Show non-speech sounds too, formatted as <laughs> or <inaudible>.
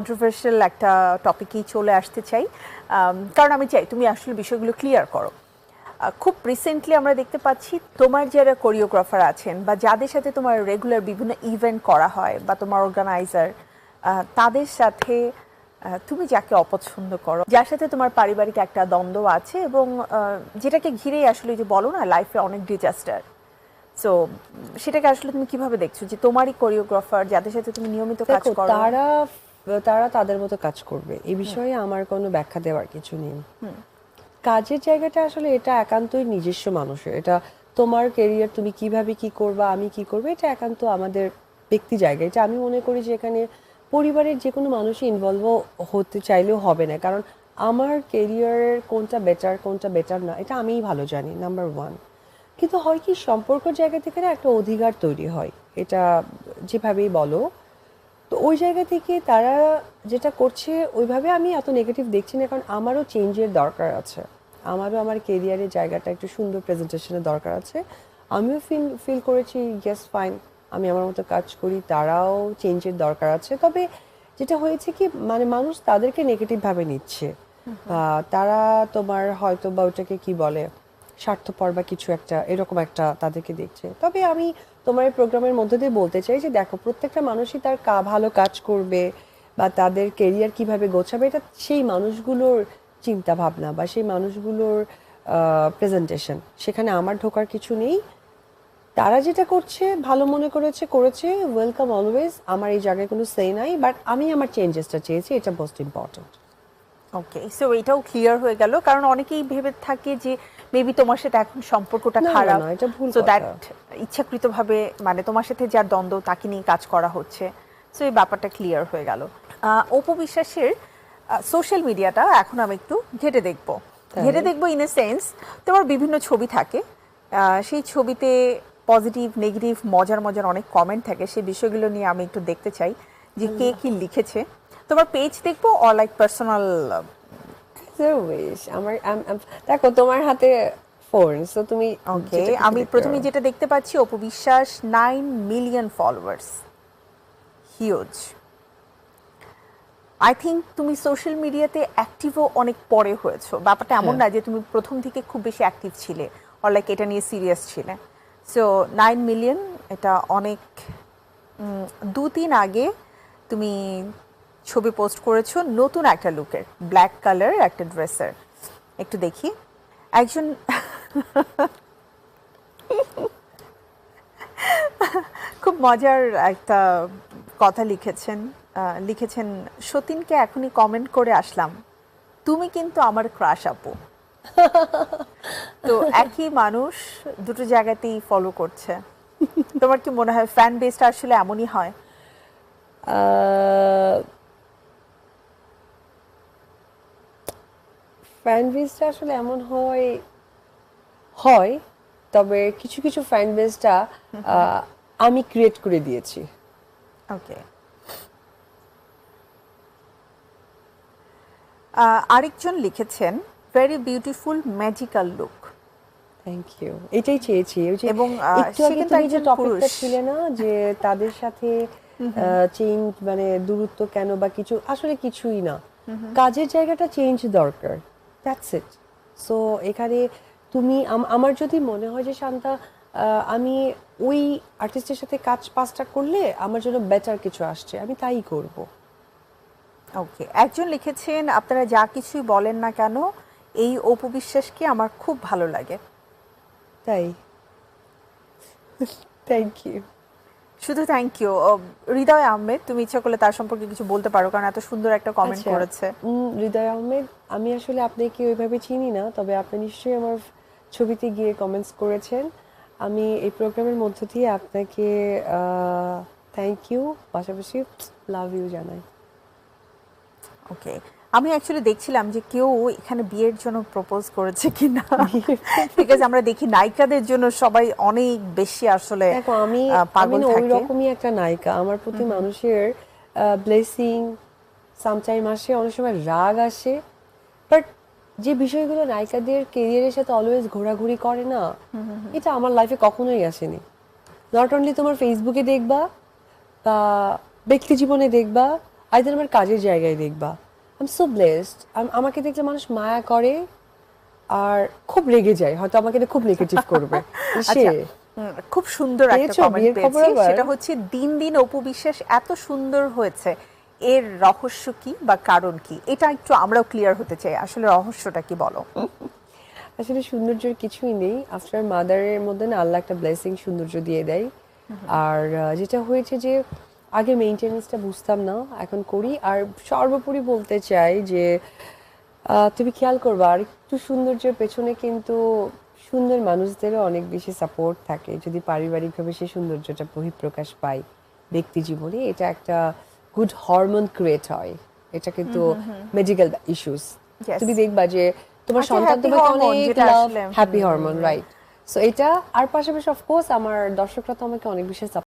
Controversial একটা টপিকেই চলে আসতে চাই। কারণ আমি চাই তুমি আসলে বিষয়গুলো ক্লিয়ার করো। খুব রিসেন্টলি আমরা দেখতে পাচ্ছি তোমার যারা কোরিওগ্রাফার আছেন বা যাদের সাথে তোমার রেগুলার বিভিন্ন ইভেন্ট করা হয় বা তোমার অর্গানাইজার তাদের সাথে তুমি যাকে অপছন্দ করো যার সাথে তোমার পারিবারিক একটা দ্বন্দ্ব আছে এবং যেটাকে ঘিরেই আসলে যে বলো না লাইফে অনেক ডিজাস্টার সো সেটাকে আসলে তুমি কীভাবে দেখছ যে তোমারই কোরিওগ্রাফার যাদের সাথে তুমি নিয়মিত কাজ করো? তারা তারা তাদের মতো কাজ করবে। এই বিষয়ে আমার কোনো ব্যাখ্যা দেওয়ার কিছু নেই। কাজের জায়গাটা আসলে এটা একান্তই নিজস্ব মানুষের। এটা তোমার কেরিয়ার তুমি কীভাবে কি করবা আমি কি করব এটা একান্ত আমাদের ব্যক্তি জায়গা। এটা আমি মনে করি যে এখানে পরিবারের যে কোনো মানুষই ইনভলভ হতে চাইলেও হবে না। কারণ আমার কেরিয়ারের কোনটা বেটার কোনটা বেটার না এটা আমিই ভালো জানি নাম্বার ওয়ান কিন্তু হয় কি সম্পর্ক জায়গা থেকে না একটা অধিকার তৈরি হয়। এটা যেভাবেই বলো তো ওই জায়গা থেকে তারা যেটা করছে ওইভাবে আমি এত নেগেটিভ দেখছি না কারণ আমারও চেঞ্জের দরকার আছে। আমারও আমার কেরিয়ারের জায়গাটা একটু সুন্দর প্রেজেন্টেশনের দরকার আছে। আমিও ফিল ফিল করেছি ইয়েস ফাইন আমি আমার মতো কাজ করি তারাও চেঞ্জের দরকার আছে। তবে যেটা হয়েছে কি মানে মানুষ তাদেরকে নেগেটিভভাবে নিচ্ছে। তারা তোমার হয়তো বা ওটাকে কি বলে স্বার্থপর বা কিছু একটা, এরকম একটা তাদেরকে দেখছে। তবে আমি তোমার এই প্রোগ্রামের মধ্যে দিয়ে বলতে চাই যে দেখো, প্রত্যেকটা মানুষই তার কা- ভালো কাজ করবে বা তাদের কেরিয়ার কীভাবে গোছাবে, এটা সেই মানুষগুলোর চিন্তা ভাবনা বা সেই মানুষগুলোর প্রেজেন্টেশন সেখানে আমার ঢোকার কিছু নেই। তারা যেটা করছে, ভালো মনে করেছে করেছে ওয়েলকাম অলওয়েজ আমার এই জায়গায় কোনো সে নাই বাট আমি আমার চেঞ্জেসটা চেয়েছি, এটা মোস্ট ইম্পর্টেন্ট ওকে সো এটাও ক্লিয়ার হয়ে গেল। কারণ অনেকেই ভেবে থাকে যে মেবি তোমার সাথে এখন সম্পর্কটা খারাপ। এটা ভুল সো দ্যাট ইচ্ছাকৃতভাবে মানে তোমার সাথে যার দ্বন্দ্ব তাকে নিয়ে কাজ করা হচ্ছে। সো এই ব্যাপারটা ক্লিয়ার হয়ে গেল। অপু বিশ্বাসের সোশ্যাল মিডিয়াটা এখন আমি একটু ঘেটে দেখব। ঘেটে দেখব ইন এ সেন্স তোমার বিভিন্ন ছবি থাকে। সেই ছবিতে পজিটিভ নেগেটিভ মজার মজার অনেক কমেন্ট থাকে। সেই বিষয়গুলো নিয়ে আমি একটু দেখতে চাই। যে কে কি লিখেছে। তোমার পেজ দেখব অর লাইক পার্সোনাল আমার আম- আম- দেখো তোমার হাতে ফোন সো তুমি ওকে আমি প্রথমে যেটা দেখতে পাচ্ছি Apu Biswas nine million followers huge I think তুমি সোশ্যাল মিডিয়াতে অ্যাক্টিভও অনেক পরে হয়েছো। ব্যাপারটা এমন হ্যাঁ। না যে তুমি প্রথম থেকে খুব বেশি অ্যাক্টিভ ছিলে অর লাইক এটা নিয়ে সিরিয়াস ছিলে। সো নাইন মিলিয়ন এটা অনেক দু তিন আগে তুমি ছবি পোস্ট করেছ নতুন একটা লুকের ব্ল্যাক কালার একটা ড্রেসের একটু দেখি। একজন খুব মজার একটা কথা লিখেছেন লিখেছেন, সতীনকে এখনই কমেন্ট করে আসলাম, তুমি কিন্তু আমার ক্রাশ আপু। তো একই মানুষ দুটো জায়গাতেই ফলো করছে। তোমার কি মনে হয় ফ্যান বেসটা আসলে এমনই হয়? ফ্যান বেসটা আসলে এমন হয় হয় তবে কিছু কিছু ফ্যান বেসটা আমি ক্রিয়েট করে দিয়েছি। ওকে আরেকজন লিখেছেন very beautiful magical look thank you এটাই চেয়েছি। এবং, একটু আগে তুমি যে টপিকটা ছিলে না যে তাদের সাথে চেঞ্জ মানে দূরত্ব কেন বা কিছু আসলে কিছুই না। কাজের জায়গাটা চেঞ্জ দরকার। দ্যাটস ইট সো এখানে তুমি আম- আমার যদি মনে হয় যে শান্তা আমি ওই আর্টিস্টের সাথে কাজ পাঁচটা করলে আমার জন্য বেটার কিছু আসছে আমি তাই করব। ওকে একজন লিখেছেন আপনারা যা কিছুই বলেন না কেন এই অপু বিশ্বাসকে আমার খুব ভালো লাগে। তাই। <laughs> থ্যাংক ইউ শুধু থ্যাংক ইউ হৃদয় আহমেদ তুমি ইচ্ছা করলে তার সম্পর্কে কিছু বলতে পারো কারণ এত সুন্দর একটা কমেন্ট আচ্ছা। করেছে। হৃদয় আহমেদ আমি আসলে আপনাকে ওইভাবে চিনি না তবে আপনি নিশ্চয়ই আমার ছবিতে গিয়ে কমেন্টস করেছেন। আমি এই প্রোগ্রামের মধ্য দিয়ে আপনাকে থ্যাংক ইউ পাশাপাশি লাভ ইউ জানাই। ওকে আমি অ্যাকচুয়ালি দেখছিলাম যে কেউ এখানে বিয়ের জন্য প্রপোজ করেছে কি কিনা। বিকজ আমরা দেখি নায়িকাদের জন্য সবাই অনেক বেশি আসলে আমি আমি পাগল না ওই রকমই একটা নায়িকা। আমার প্রতি মানুষের ব্লেসিং সামটাইম আসে অনেক সময় রাগ আসে। বাট যে বিষয়গুলো নায়িকাদের কেরিয়ারের সাথে অলওয়েজ ঘোরাঘুরি করে না এটা আমার লাইফে কখনোই আসেনি। নট অনলি তোমার ফেসবুকে দেখবা বা ব্যক্তি জীবনে দেখবা আইদার আমার কাজের জায়গায় দেখবা। আই এম সো ব্লেসড আমাকে দেখলে মানুষ মায়া করে আর খুব রেগে যায় হয়তো আমাকে খুব নেগেটিভ করবে। <laughs> সে আচ্ছা খুব সুন্দর একটা কমেন্ট পেয়েছি। সেটা হচ্ছে দিন দিন অপু বিশ্বাস এত সুন্দর হয়েছে। এর রহস্য কি বা কারণ কি? এটা একটু আমরাও ক্লিয়ার হতে চাই। আসলে রহস্যটা কি বলো? আসলে সৌন্দর্যের কিছুই নেই। আফটার মাদারের মধ্যে না আল্লাহ একটা ব্লেসিং সৌন্দর্য দিয়ে দেয়। আর যেটা হয়েছে যে আগে মেইনটেনেন্সটা বুঝতাম না এখন করি। আর সর্বোপরি বলতে চাই যে তুমি খেয়াল করবা আর একটু সৌন্দর্যের পেছনে কিন্তু সুন্দর মানুষদেরও অনেক বেশি সাপোর্ট থাকে। যদি পারিবারিকভাবে সেই সৌন্দর্যটা বহিঃপ্রকাশ পায় ব্যক্তি জীবনে এটা একটা গুড হরমোন ক্রিয়েট হয়। এটা কিন্তু মেডিকেল ইস্যুস তুমি দেখবা যে তোমার একটা সন্তান তোমাকে অনেক love happy hormone right so এটা আর পাশাপাশি অফকোর্স আমার দর্শকরা তো আমাকে অনেক বেশি